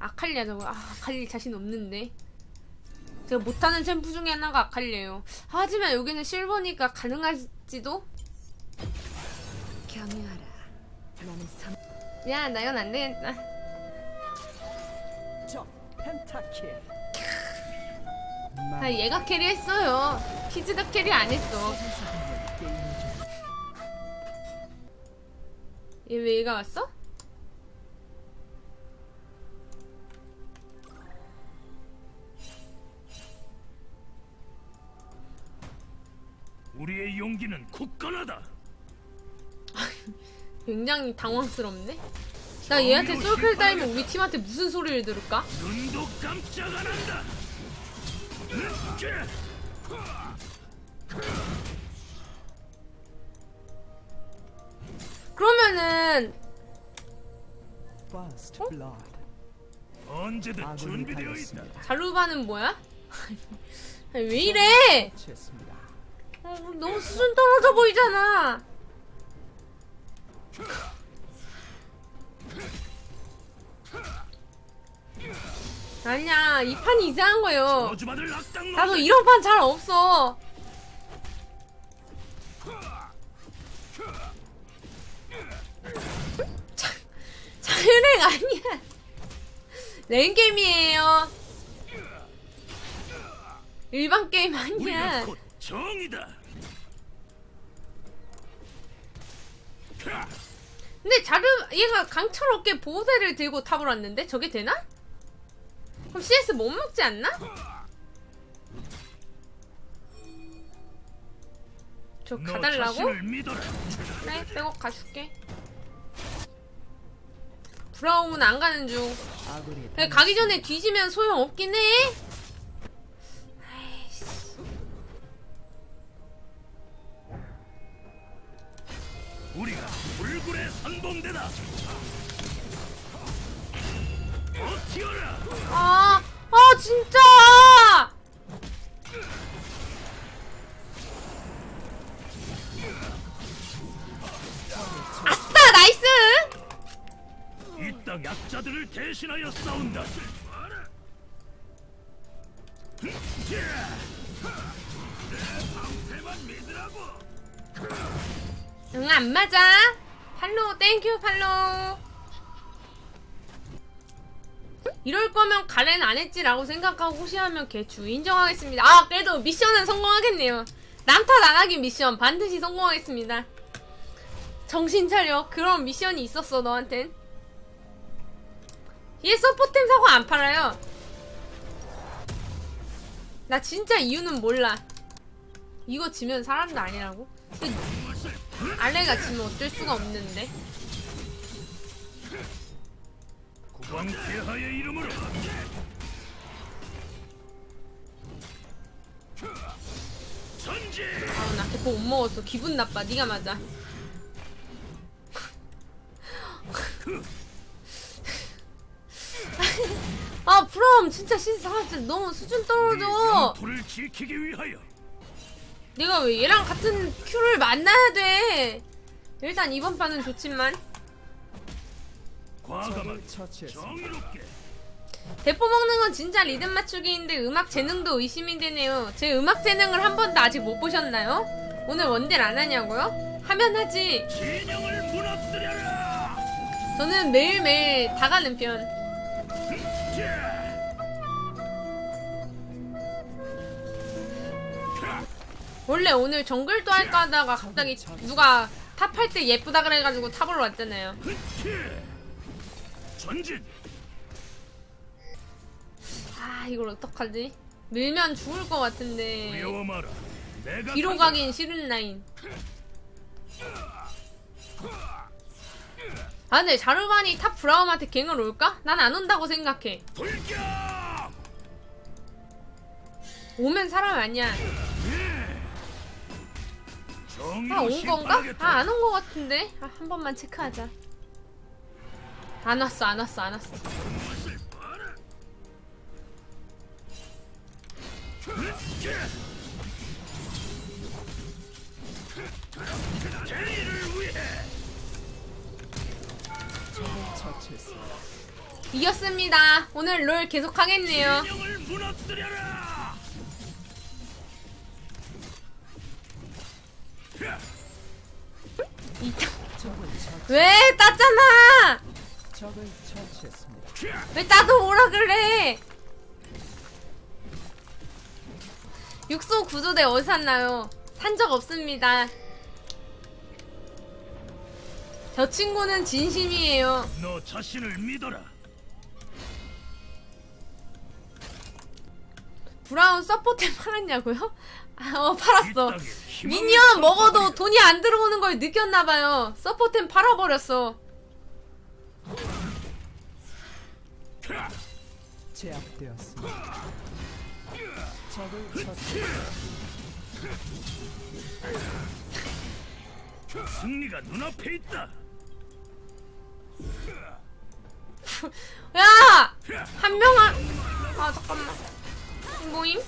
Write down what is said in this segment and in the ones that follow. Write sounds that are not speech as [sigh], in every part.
아칼리야 저거 아, 아칼리 자신 없는데. 제가 못하는 챔프 중에 하나가 아칼리예요. 하지만 여기는 실버니까 가능할지도? 경유하라. 나는 삼. 야나 이건 안 되겠다. 펜타킬. 아 얘가 캐리했어요. 키즈가 캐리 안 했어. 얘 왜 얘가 왔어? 용기는 굳건하다. [laughs] 굉장히 당황스럽네 나 얘한테 솔클 따이면 우리 팀한테 무슨 소리를 들을까? 눈도 깜짝 안 한다. 그러면은 Blood 언제든 준비되어 있다. 자루바는 뭐야? [laughs] 아니, 왜 이래? 어, 너무 수준 떨어져 보이잖아. 아니야, 이 판이 이상한 거예요. 나도 이런 판 잘 없어. [laughs] 자- 자유랭 아니야. 랭게임이에요. 일반 게임 아니야. 정이다. 근데 자르 얘가 강철 어깨 보호대를 들고 탑을 왔는데 저게 되나? 그럼 CS 못 먹지 않나? 저너 가달라고? 그래 백업 가줄게 브라움은 안 가는 중 가기 전에 뒤지면 소용없긴 해 우리가 불굴의 선봉대다. 버티어라. 아, 아 진짜 아싸 나이스 이 땅 약자들을 대신하여 싸운다. 내 방패만 믿으라고. 응 안 맞아. 팔로우 땡큐 팔로우. 이럴 거면 가렌 안 했지라고 생각하고 호시하면 개추 인정하겠습니다. 아 그래도 미션은 성공하겠네요. 남탓 안 하기 미션 반드시 성공하겠습니다. 정신 차려. 그런 미션이 있었어 너한텐. 얘 서포템 사고 안 팔아요. 나 진짜 이유는 몰라. 이거 지면 사람도 아니라고 알레가 지면 어쩔 수가 없는데. 국왕 폐하의 이름으로 전진. 아우 나 대포 못 먹었어. 기분 나빠. 네가 맞아. 아 프롬 진짜 신사 진짜 너무 수준 떨어져. 영토를 지키기 위하여 내가 왜 얘랑 같은 큐를 만나야 돼? 일단 이번 판은 좋지만 대포 먹는 건 진짜 리듬 맞추기인데 음악 재능도 의심이 되네요. 제 음악 재능을 한 번도 아직 못 보셨나요? 오늘 원딜 안 하냐고요? 하면 하지. 진영을 무너뜨려라. 저는 매일매일 다 가는 편. 원래 오늘 정글도 할까 하다가 갑자기 누가 탑할 때 예쁘다 그래가지고 탑으로 왔잖아요. 전진. 아 이걸 어떡하지? 밀면 죽을 것 같은데 뒤로. 가긴 싫은 라인. 아 근데 자르반이 탑 브라움한테 갱을 올까? 난 안 온다고 생각해. 오면 사람 아니야. 아온 건가? 아안온 거 같은데. 아 한 번만 체크하자. 안 왔어 안 왔어 안 왔어. 이겼습니다. 오늘 롤 계속 하겠네요. 왜 땄잖아! 왜 따도 오라 그래? 육소 구조대 어디 샀나요? 산 적 없습니다. 저 친구는 진심이에요. 너 자신을 믿어라. 브라운 서포트 [laughs] 팔았냐고요? 아, 어, 팔았어. 미니언 먹어도. 돈이 안 들어오는 걸 느꼈나봐요. 서포템 팔아버렸어. 제압되었습니다. 적을 처치, 승리가 눈앞에 있다. 야! 한 명을. 아, 잠깐만. 모임?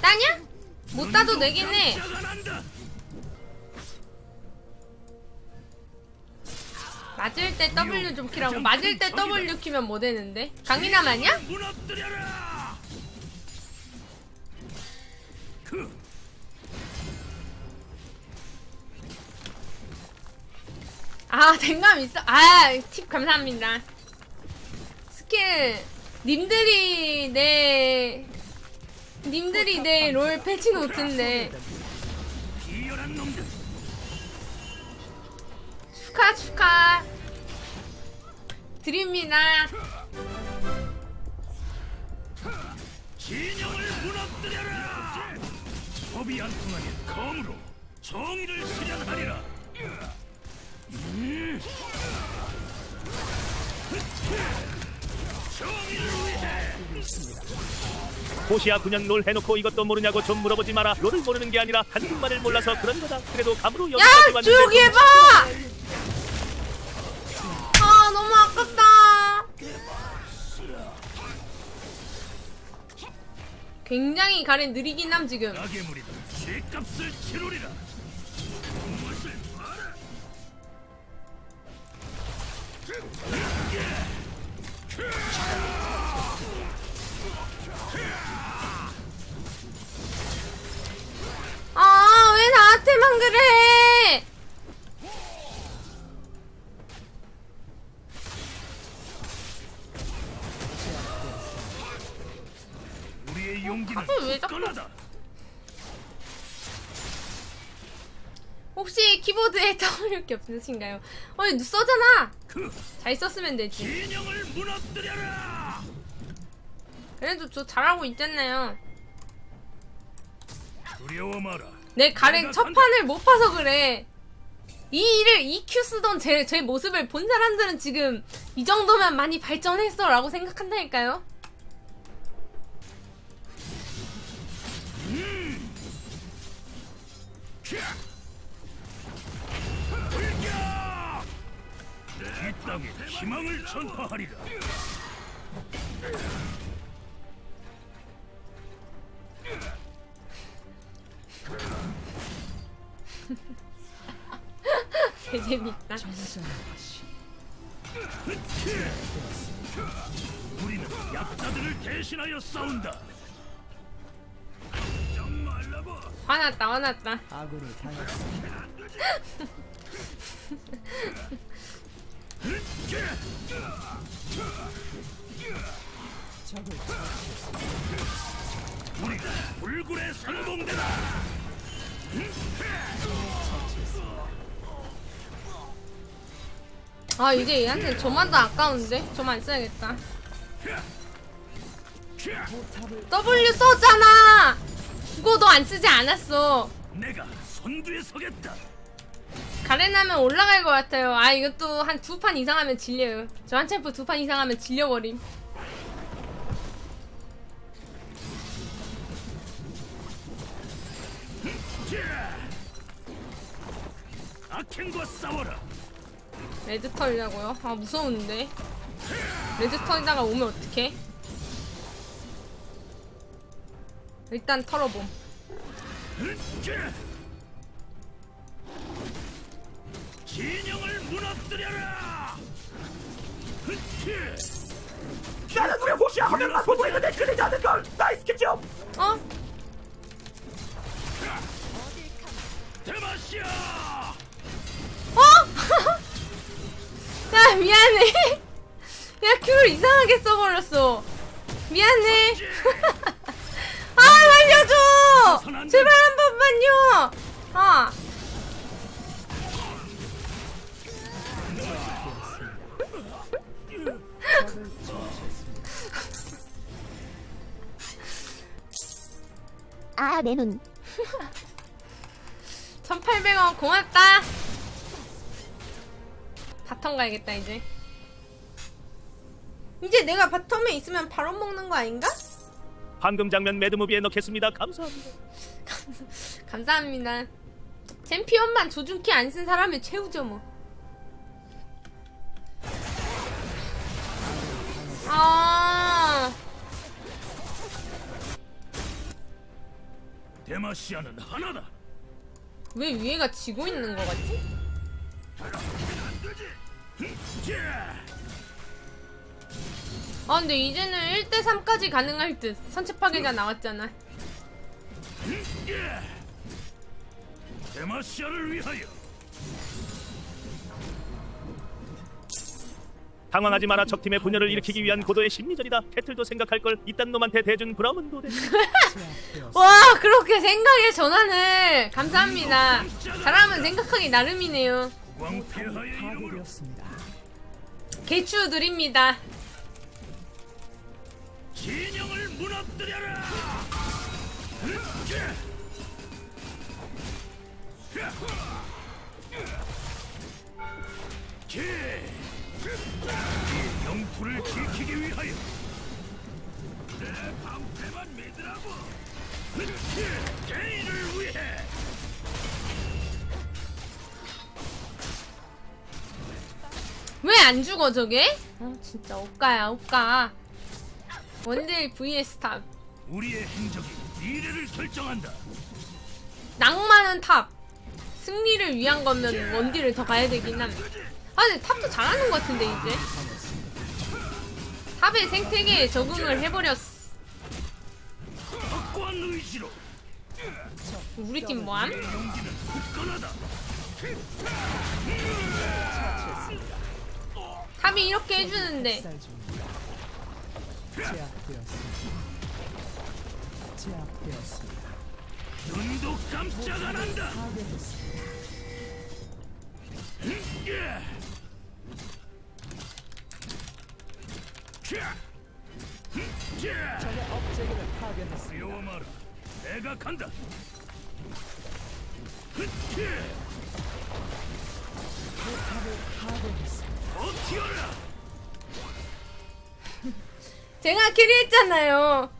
따냐? 못 따도 되긴 해. 맞을 때 W 좀 키라고. 맞을 때 W 키면 뭐 되는데? 강민아 아니야? 아, 된감 있어. 아, 팁 감사합니다. 스킬, 님들이 내, 님들이 내 롤 패치 노트인데. 축하, 축하. 드립니다. 진영을 무너뜨려라. 안 통하는 검으로 정의를 실현하리라. 호시야 그냥 롤 해놓고 이것도 모르냐고 좀 물어보지 마라 롤을 모르는 게 아니라 한국말을 몰라서 그런 거다 그래도 감으로 여기까지 야, 왔는데 조용히 해봐! 아, 너무 아깝다. 굉장히 가렌 느리긴 함, 지금. 가게물이다. 죗값을 치르리라. 아, 왜 나한테만 그래? 우리의 용기는 아, 왜 자꾸- 굳건하다. 혹시 키보드에 [laughs] 떠올릴 게 없으신가요? 어이, 써잖아. 그잘 썼으면 되지. 진영을 무너뜨려라. 그래도 저 잘하고 있잖아요. 두려워 마라. 내 내가 첫. 판을 못 봐서 그래. 이 일을 EQ 쓰던 제, 제 모습을 본 사람들은 지금 이 정도면 많이 발전했어 라고 생각한다니까요. 땅에 희망을 전파하리라. 개 재밌다. 우리는 약자들을 대신하여 싸운다. 화났다, 화났다. 아군이 당했습니다. [laughs] 우리가 불굴의 선봉대다. 아, 이제 얘한테 저만 더 아까운데? 저만 써야겠다. W 썼잖아! 그거도 안 쓰지 않았어. 내가 선두에 서겠다. 가렌 하면 올라갈 것 같아요. 아, 이것도 한 두 판 이상 하면 질려요. 저 한 챔프 두 판 이상 하면 질려버림. 악행과 싸워라. 레드 털이라고요? 아, 무서운데. 레드 털이다가 오면 어떡해? 일단 털어봄. 진영을 무너뜨려라. 나는 우리 호시야 하면만 보고 있는데 그러지 않는 걸 나이스 킬좀 어? 대마시아. 어? [laughs] 야 미안해. 야 큐를 이상하게 써버렸어. 미안해. [laughs] 아 살려줘. 제발 한 번만요. 아. 아, 내 눈. [laughs] 1800원 고맙다. 바텀 가야겠다 이제. 이제 내가 바텀에 있으면 바로 먹는 거 아닌가? 방금 장면 매드무비에 넣겠습니다 감사합니다 [laughs] 감사합니다. 챔피언만 조준키 안 쓴 사람이 최우죠 뭐. 아, 대마시아는 하나다. 왜 위에가 지고 있는 거 같지? 아, 근데 이제는 1대3까지 가능할 듯. 선체 파괴자 나왔잖아. 대마시아를 위하여. 당황하지 마라 적팀의 분열을 일으키기 위한 고도의 심리전이다 캐틀도 생각할 걸 이딴 놈한테 대준 브라운 도대. [laughs] 와, 그렇게 생각의 전환을. 감사합니다. 사람은 생각하기 나름이네요. 개추 드립니다. 진영을 무너뜨려라. 제 이 영토를 지키기 위하여 내 방패만 믿으라고. 개인을 위해 왜 안 죽어, 저게? 아, 진짜, 옷가야, 옷가. 원딜 vs 탑. 우리의 행적이 미래를 결정한다. 낭만은 탑. 승리를 위한 거면 원딜을 더 가야 되긴 함. 아, 근데 탑도 잘하는 것 같은데, 이제. 탑의 생태계에 적응을 해버렸어. 우리 팀 뭐함? 탑이 이렇게 해주는데. 눈도 깜짝 안 한다. 적의 업체계를 파괴했습니다. 배워마라. 내가 간다. 포탑을 파괴했습니다. 버티어라. 제가 캐리했잖아요.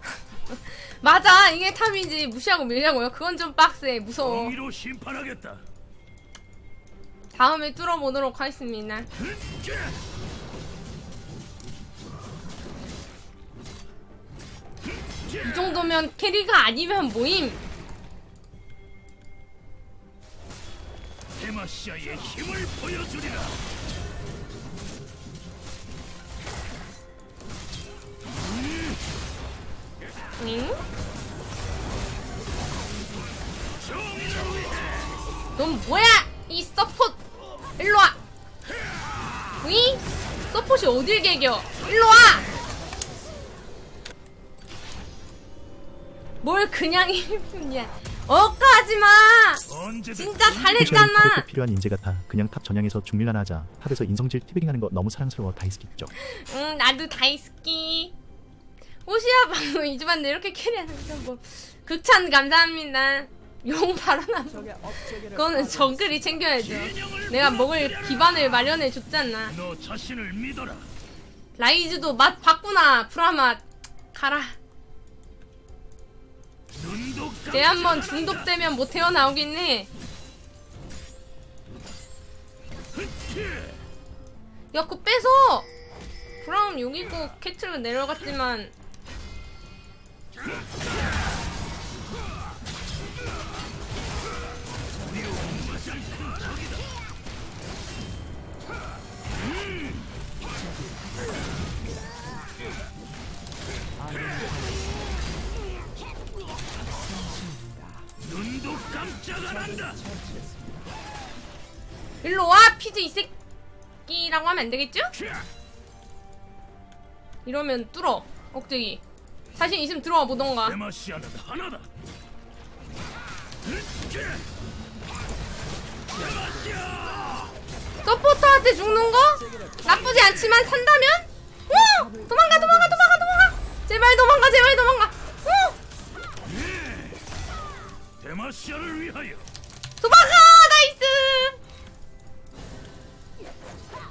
맞아, 이게 탑이지. 무시하고 밀자고요. 그건 좀 빡세. 무서워. 정의로 심판하겠다. 다음에 뚫어보도록 하겠습니다. 이 정도면 캐리가 아니면 모임. 데마시아의 힘을 보여주리라. 응? 넌 뭐야? 이 서폿! 일로 와! 응? 서폿이 어딜 개겨? 일로 와! 뭘 그냥 1분이야. 억까하지 마! 진짜 잘했잖아! 꼭 필요한 인재 같아. 그냥 탑 전향해서 중밀만 하자. 탑에서 인성질 티빙 하는 거 너무 사랑스러워 다이스키 쪽. 응, 나도 다이스키. 호시야 방송 [laughs] 2주 만에 이렇게 캐리하는 거 뭐. 극찬 감사합니다. 용 업체계를 그거는 정글이 챙겨야죠. 내가 먹을. 기반을 마련해 줬잖아. 너 자신을 믿어라. 라이즈도 맛 봤구나. 브라맛. 가라. 쟤 한번. 중독되면 못 헤어나오긴 해. 야, 그거 뺏어! 브라움 여기 있고 캐틀로 내려갔지만 깜짝 안 한다. 일로 와 피즈 이 새끼라고 하면 안 되겠죠? 이러면 뚫어 억제기 자신 있으면 들어와 보던가. 하나다. 서포터한테 죽는 거? 나쁘지 않지만 산다면? 오 도망가 도망가 도망가 도망가! 제발 도망가 제발 도망가 마시아를 위하여. 도망가! 나이스!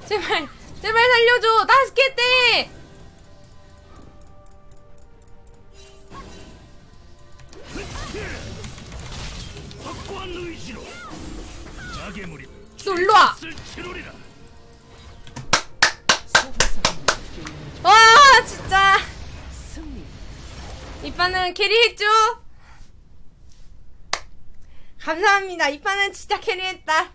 제발 제발 살려줘! 무리. 너 일로 와. 와 진짜! 승리. 이 판은 캐리했죠? 감사합니다. 이 판은 진짜 캐리했다